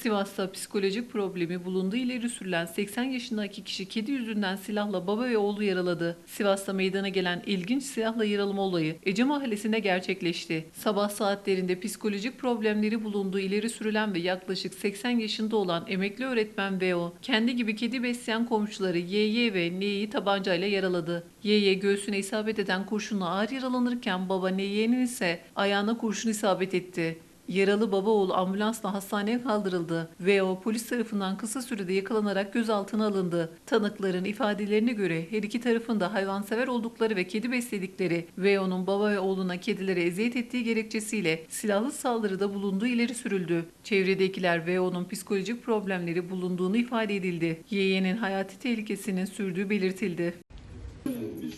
Sivas'ta psikolojik problemi bulunduğu ileri sürülen 80 yaşındaki kişi kedi yüzünden silahla baba ve oğlu yaraladı. Sivas'ta meydana gelen ilginç silahla yaralama olayı Ece Mahallesi'nde gerçekleşti. Sabah saatlerinde psikolojik problemleri bulunduğu ileri sürülen ve yaklaşık 80 yaşında olan emekli öğretmen V.O. kendi gibi kedi besleyen komşuları Y.Y. ve N'yi tabancayla yaraladı. Y.Y. göğsüne isabet eden kurşunla ağır yaralanırken baba N'ye'nin ise ayağına kurşun isabet etti. Yaralı baba oğlu ambulansla hastaneye kaldırıldı ve o polis tarafından kısa sürede yakalanarak gözaltına alındı. Tanıkların ifadelerine göre her iki tarafın da hayvansever oldukları ve kedi besledikleri ve onun baba ve oğluna kedilere eziyet ettiği gerekçesiyle silahlı saldırıda bulunduğu ileri sürüldü. Çevredekiler ve onun psikolojik problemleri bulunduğunu ifade edildi. Yeğenin hayati tehlikesinin sürdüğü belirtildi.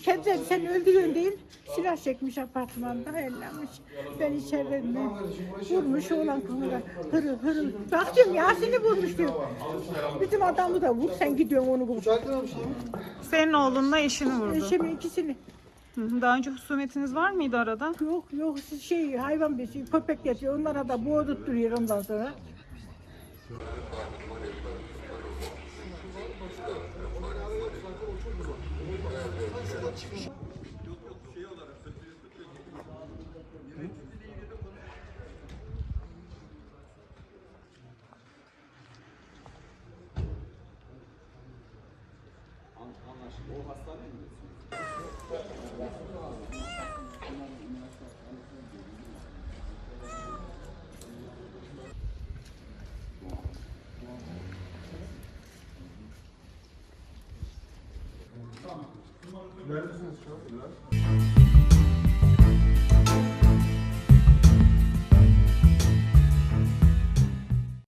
Kediler sen öldürüyorsun değil, silah çekmiş apartmanda ellenmiş. Ben içeride? Vurmuş oğlan kızına hırıl hırıl. Bak diyorum Yasin'i vurmuş diyor. Bizim adamı da vur sen gidiyorsun onu vur. Senin oğlunla eşini vurdu. Eşimin ikisini. Daha önce husumetiniz var mıydı arada? Yok yok şey hayvan besi köpek getiriyor onlara da boğdurtturuyor ondan sonra. çıkış. Yok yok şey olarak söylüyor. Yöneticiliğini de Anlaşıldı. O hastane mi? Tamam. Neredesiniz şu an?